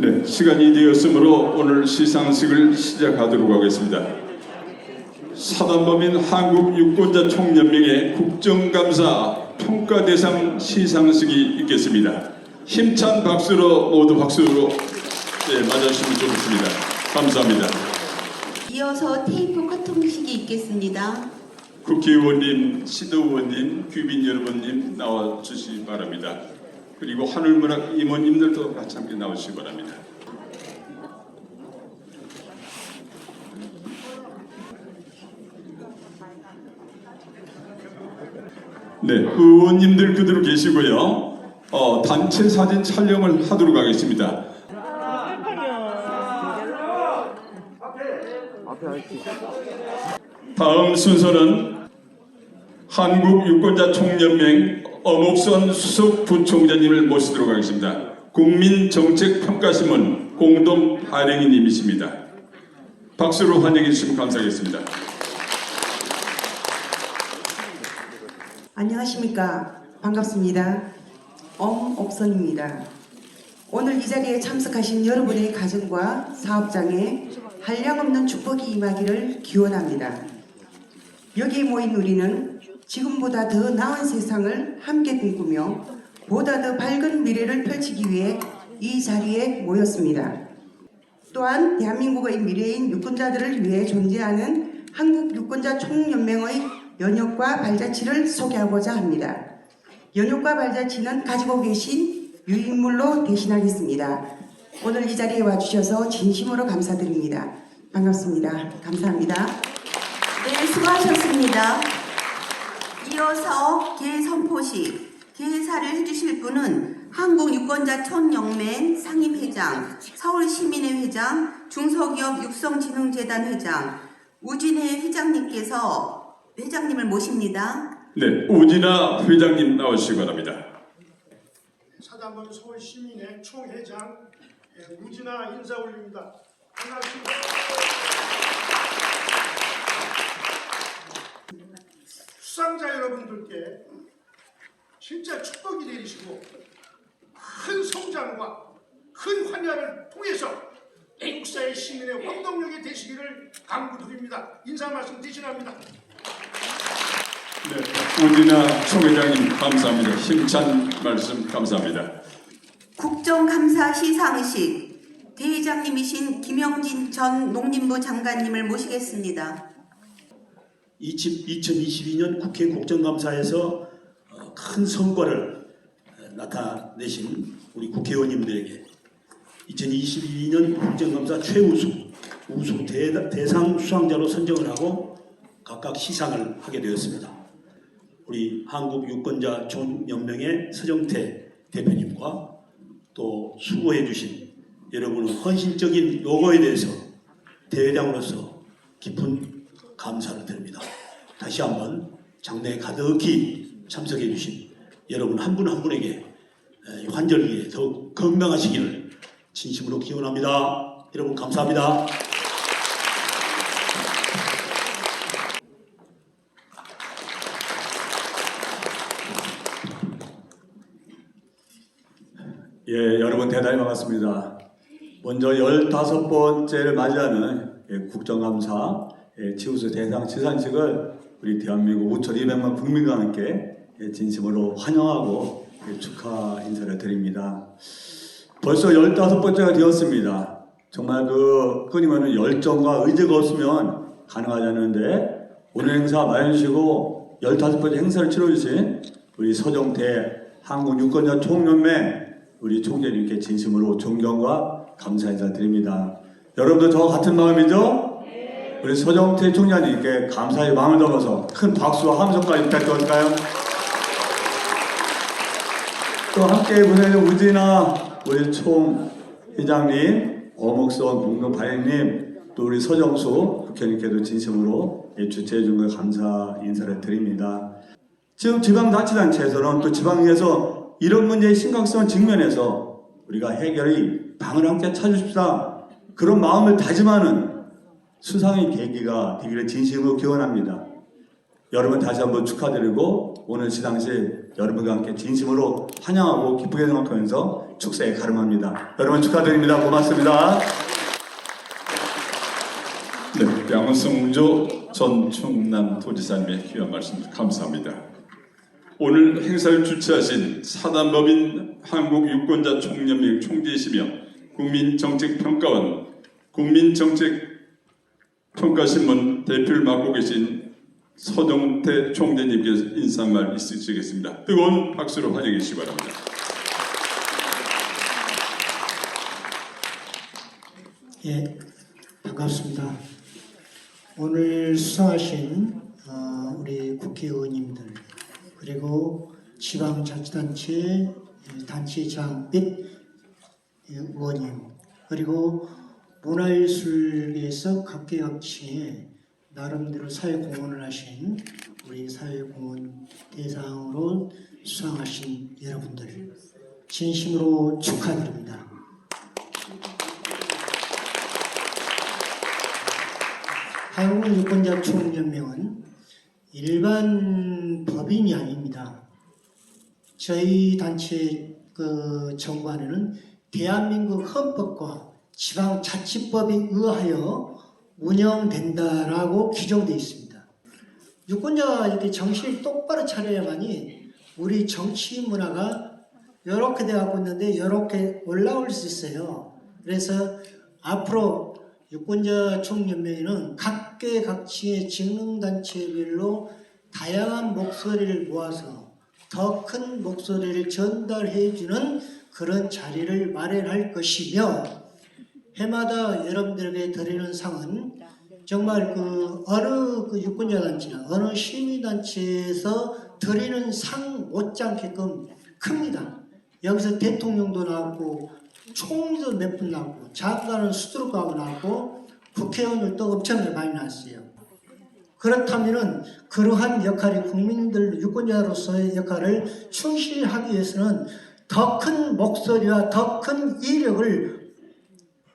네, 시간이 되었으므로 오늘 시상식을 시작하도록 하겠습니다. 사단법인 한국유권자 총연맹의 국정감사 평가대상 시상식이 있겠습니다. 힘찬 박수로 모두 박수로 네, 맞아주시면 좋겠습니다. 감사합니다. 이어서 테이프 커팅식이 있겠습니다. 국회의원님, 시도의원님, 귀빈 여러분님 나와 주시기 바랍니다. 그리고 하늘문학 임원님들도 같이 함께 나오시기 바랍니다. 네, 의원님들 그대로 계시고요. 어, 단체 사진 촬영을 하도록 하겠습니다. 다음 순서는 한국유권자 총연맹 어목선 수석 부총장님을 모시도록 하겠습니다. 국민정책평가신문 공동 발행인님이십니다. 박수로 환영해 주시면 감사하겠습니다. 안녕하십니까. 반갑습니다. 엄옥선입니다. 오늘 이 자리에 참석하신 여러분의 가정과 사업장에 한량없는 축복이 임하기를 기원합니다. 여기에 모인 우리는 지금보다 더 나은 세상을 함께 꿈꾸며 보다 더 밝은 미래를 펼치기 위해 이 자리에 모였습니다. 또한 대한민국의 미래인 유권자들을 위해 존재하는 한국 유권자 총연맹의 연혁과 발자취를 소개하고자 합니다. 연혁과 발자취는 가지고 계신 유인물로 대신하겠습니다. 오늘 이 자리에 와주셔서 진심으로 감사드립니다. 반갑습니다. 감사합니다. 네, 수고하셨습니다. 이어서 개선포식, 개사를 해주실 분은 한국유권자촌연맹 상임회장, 서울시민회 회장, 중소기업 육성진흥재단 회장, 우진혜 회장님께서 회장님을 모십니다. 네, 우진아 회장님 나오시기 바랍니다. 사단법인 서울시민회 총회장 예, 우진아 인사 올립니다. 반갑습니다. 수상자 여러분들께 진짜 축복이 내리시고 큰 성장과 큰 환야를 통해서 애국사의 시민의 원동력이 되시기를 강구드립니다. 인사 말씀 대신합니다. 네, 우진아 총회장님 감사합니다. 힘찬 말씀 감사합니다. 국정감사 시상식, 대회장님이신 김영진 전 농림부 장관님을 모시겠습니다. 2022년 국회 국정감사에서 어, 큰 성과를 어, 나타내신 우리 국회의원님들에게 2022년 국정감사 최우수 우수 대- 대상 수상자로 선정을 하고 각각 시상을 하게 되었습니다. 우리 한국 유권자 존연맹의 서정태 대표님과 또 수고해 주신 여러분의 헌신적인 요거에 대해서 대회장으로서 깊은 감사를 드립니다. 다시 한번 장래에 가득히 참석해 주신 여러분 한 분한 분에게 에, 환절기에 더욱 건강하시기를 진심으로 기원합니다. 여러분 감사합니다. 예, 여러분 대단히 반갑습니다. 먼저 15번째를 맞이하는 예, 국정감사 예, 치우수 대상 시상식을 우리 대한민국 5,200만 국민과 함께 예, 진심으로 환영하고 예, 축하 인사를 드립니다. 벌써 15번째가 되었습니다. 정말 그 말하는 열정과 의지가 없으면 가능하지 않은데 오늘 행사 마련시고 15번째 행사를 치러주신 우리 서정태 한국유권자 총연맹 우리 총재님께 진심으로 존경과 감사 인사 드립니다. 여러분도 저 같은 마음이죠? 우리 서정태 총장님께 감사의 마음을 담아서 큰 박수와 함성까지 부탁드릴까요? 또 함께 보내는 우진아 우리 총 회장님, 어목선 공동 발행님, 또 우리 서정수 국회의원님께도 진심으로 예, 주최해 준 걸 감사 인사를 드립니다. 지금 지방자치단체에서는 또 지방에서 이런 문제의 심각성 직면해서 우리가 해결의 방을 함께 찾으십시다. 그런 마음을 다짐하는 수상의 계기가 되기를 진심으로 기원합니다. 여러분 다시 한번 축하드리고 오늘 시상식 여러분과 함께 진심으로 환영하고 기쁘게 생각하면서 축사에 가름합니다. 여러분 축하드립니다. 고맙습니다. 네, 양성조 전 충남 도지사님의 귀한 말씀 감사합니다. 오늘 행사를 주최하신 사단법인 한국유권자 총연맹 총재이시며 국민정책평가원 국민정책 평가신문 대표를 맡고 계신 서정태 총재님께서 인사말 있으시겠습니다. 뜨거운 박수로 환영해 주시기 바랍니다. 예, 반갑습니다. 오늘 수상하신 어, 우리 국회의원님들 그리고 지방자치단체 예, 단체장 및 예, 의원님 그리고 문화예술계에서 각계각층에 나름대로 사회공헌을 하신 우리 사회공헌 대상으로 수상하신 여러분들 진심으로 축하드립니다. 한국 유권자 총연맹은 일반 법인이 아닙니다. 저희 단체 그 정관에는 대한민국 헌법과 지방자치법에 의하여 운영된다라고 규정되어 있습니다. 유권자가 이렇게 정신을 똑바로 차려야만이 우리 정치 문화가 이렇게 되어가고 있는데 이렇게 올라올 수 있어요. 그래서 앞으로 유권자 총연맹회는 각계각층의 직능단체별로 다양한 목소리를 모아서 더 큰 목소리를 전달해주는 그런 자리를 마련할 것이며 해마다 여러분들에게 드리는 상은 정말 그 어느 그 유권자 단체나 어느 시민 단체에서 드리는 상 못지않게끔 큽니다. 여기서 대통령도 나왔고 총리도 몇 분 나왔고 장관은 수두룩하고 나왔고 국회의원들도 엄청나게 많이 나왔어요. 그렇다면은 그러한 역할이 국민들 유권자로서의 역할을 충실하기 위해서는 더 큰 목소리와 더 큰 이력을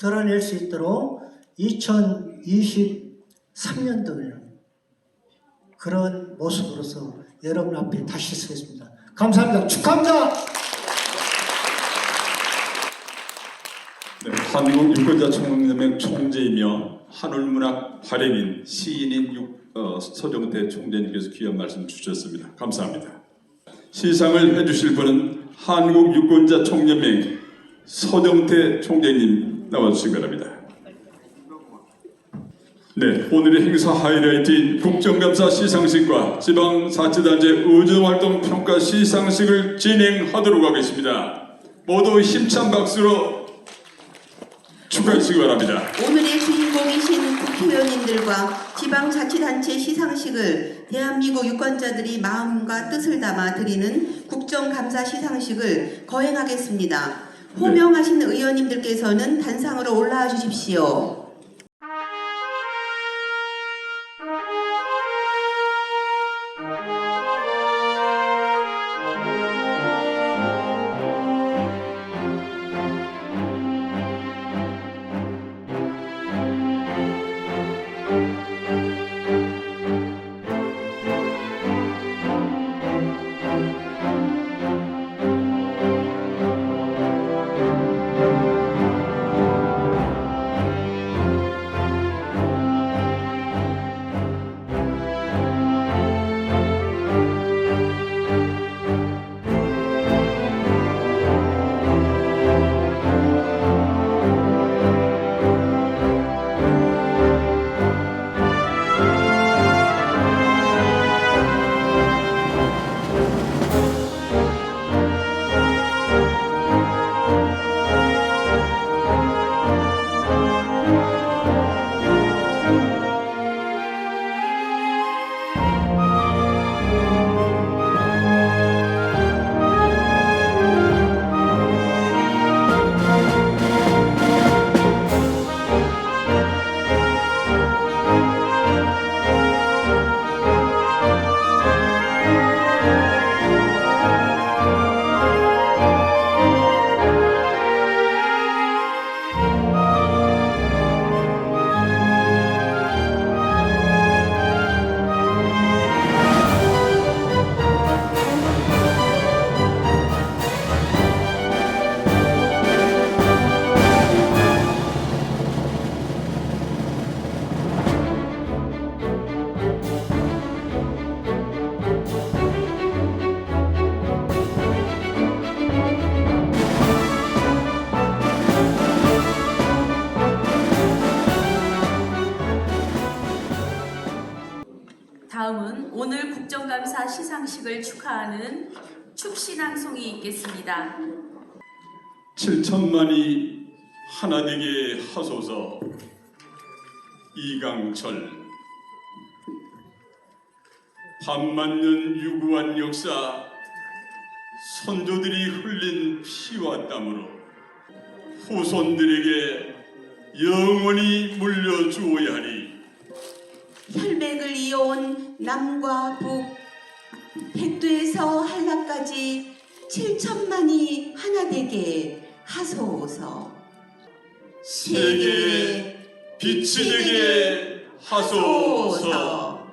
드러낼 수 있도록 2023년도에는 그런 모습으로서 여러분 앞에 다시 서겠습니다. 감사합니다. 축하합니다. 네, 한국 유권자 총연맹 총재이며 한울문학 발행인 시인인 유, 어, 서정태 총재님께서 귀한 말씀 주셨습니다. 감사합니다. 시상을 해주실 분은 한국 유권자 총연맹 서정태 총재님 나와주시기 바랍니다. 네, 오늘의 행사 하이라이트인 국정감사 시상식과 지방자치단체 의정활동 평가 시상식을 진행하도록 하겠습니다. 모두 힘찬 박수로 축하해 주시기 바랍니다. 오늘의 주인공이신 국회의원님들과 지방자치단체 시상식을 대한민국 유권자들이 마음과 뜻을 담아 드리는 국정감사 시상식을 거행하겠습니다. 호명하신 의원님들께서는 단상으로 올라와 주십시오. 국정감사 시상식을 축하하는 축신앙송이 있겠습니다. 7천만이 하나 되게 하소서. 이강철. 반만년 유구한 역사 선조들이 흘린 피와 땀으로 후손들에게 영원히 물려주어야 하리. 혈맥을 이어온 남과 북 백두에서 한라까지 7천만이 하나 되게 하소서. 세계에 빛이 되게 하소서.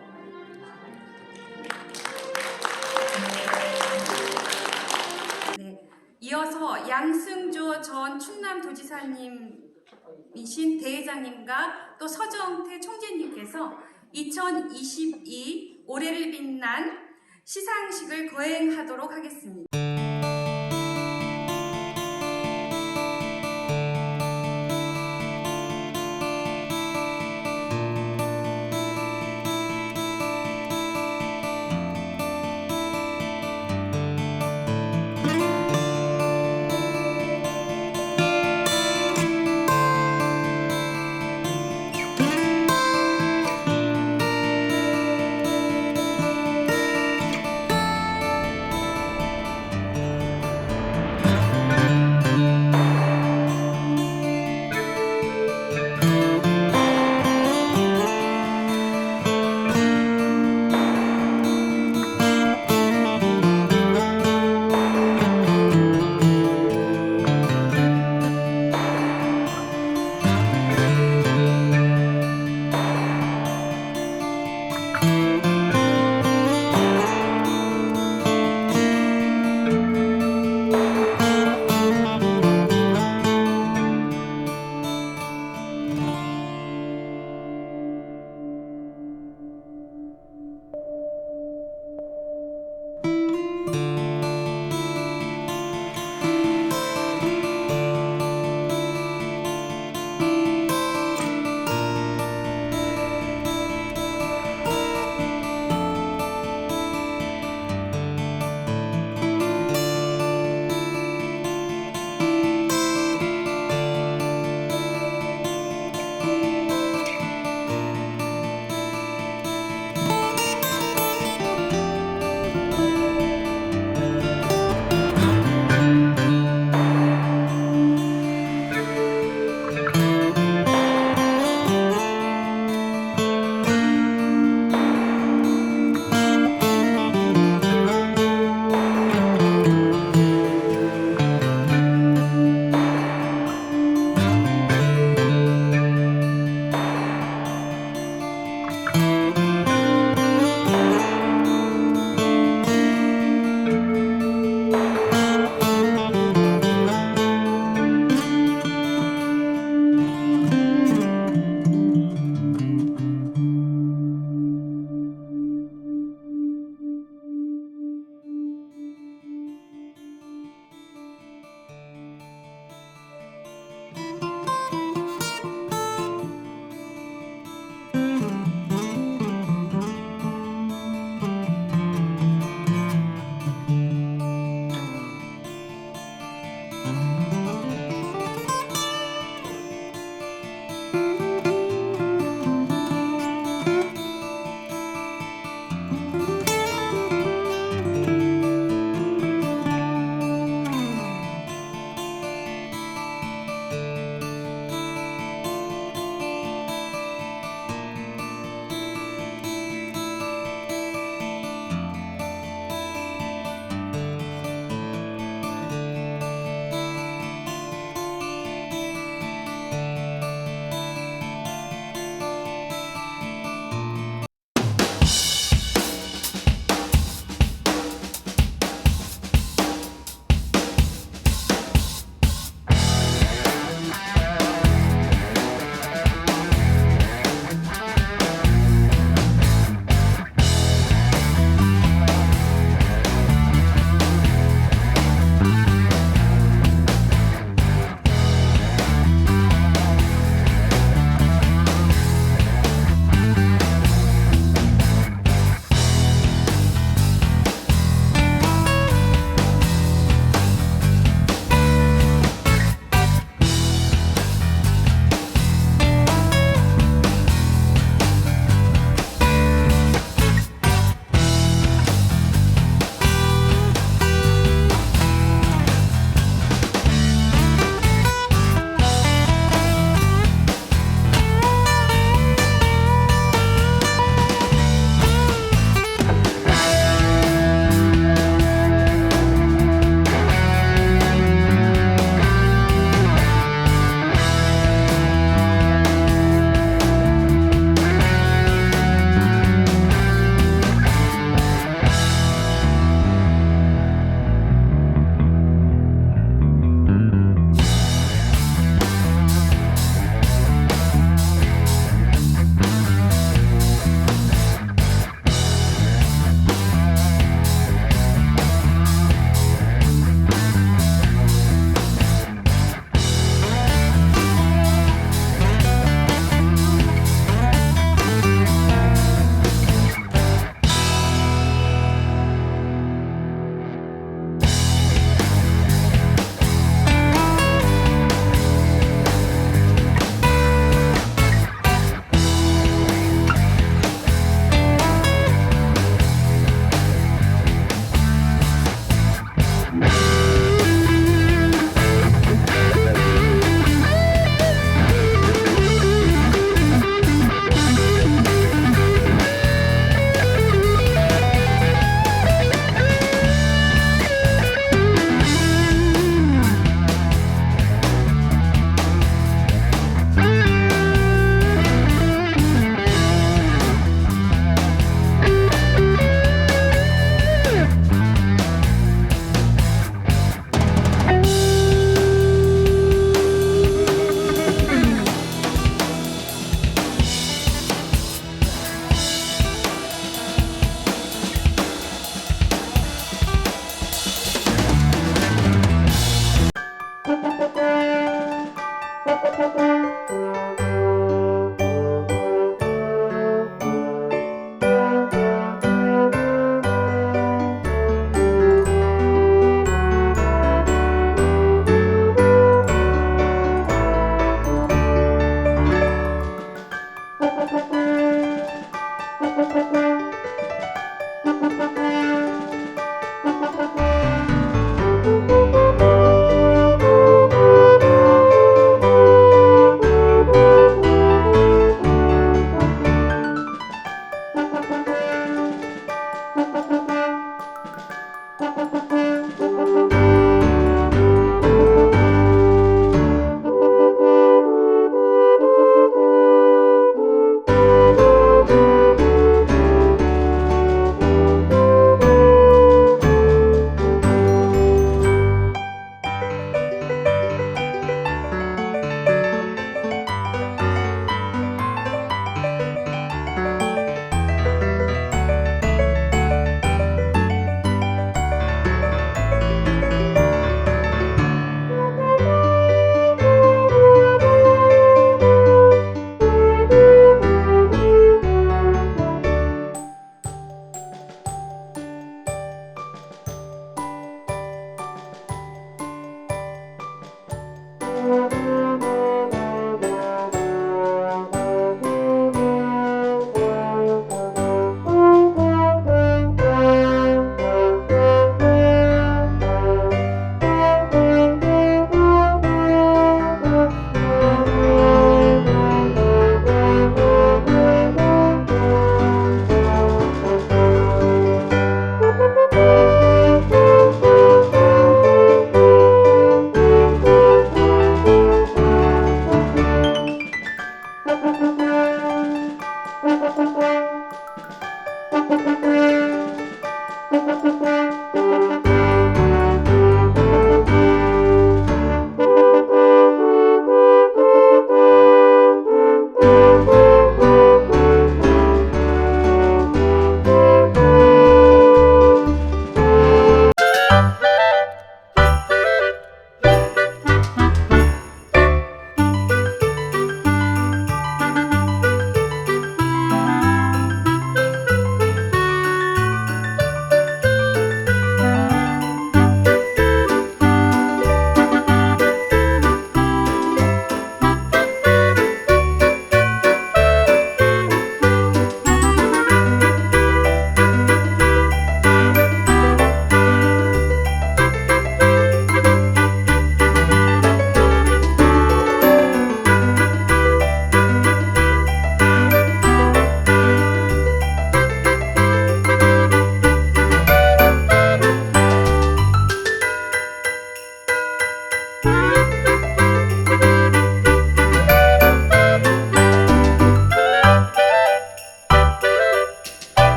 네, 이어서 양승조 전 충남도지사님이신 대회장님과 또 서정태 총재님께서 2022 올해를 빛난 시상식을 거행하도록 하겠습니다.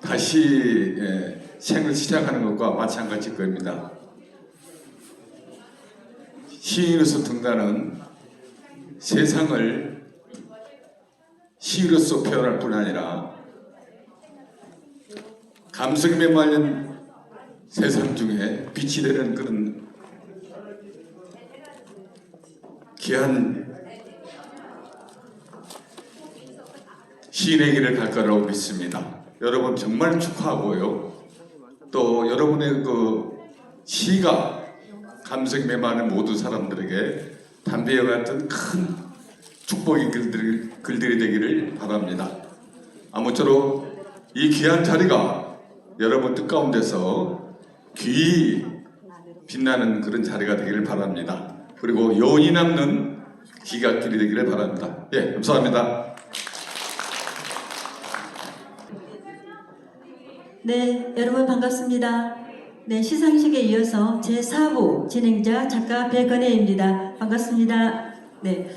다시 예, 생을 시작하는 것과 마찬가지일 겁니다. 시인으로서 등단은 세상을 시로서 표현할 뿐 아니라 감성에 메말린 세상 중에 빛이 되는 그런 귀한 시인의 길을 갈 거라고 믿습니다. 여러분 정말 축하하고요. 또 여러분의 그 시가 감성에 메마른 모든 사람들에게 담배와 같은 큰 축복의 글들이, 글들이 되기를 바랍니다. 아무쪼록 이 귀한 자리가 여러분 뜻 가운데서 귀 빛나는 그런 자리가 되기를 바랍니다. 그리고 여운이 남는 기각길이 되기를 바랍니다. 예, 감사합니다. 네, 여러분 반갑습니다. 네, 시상식에 이어서 제4부 진행자 작가 백은혜입니다. 반갑습니다. 네.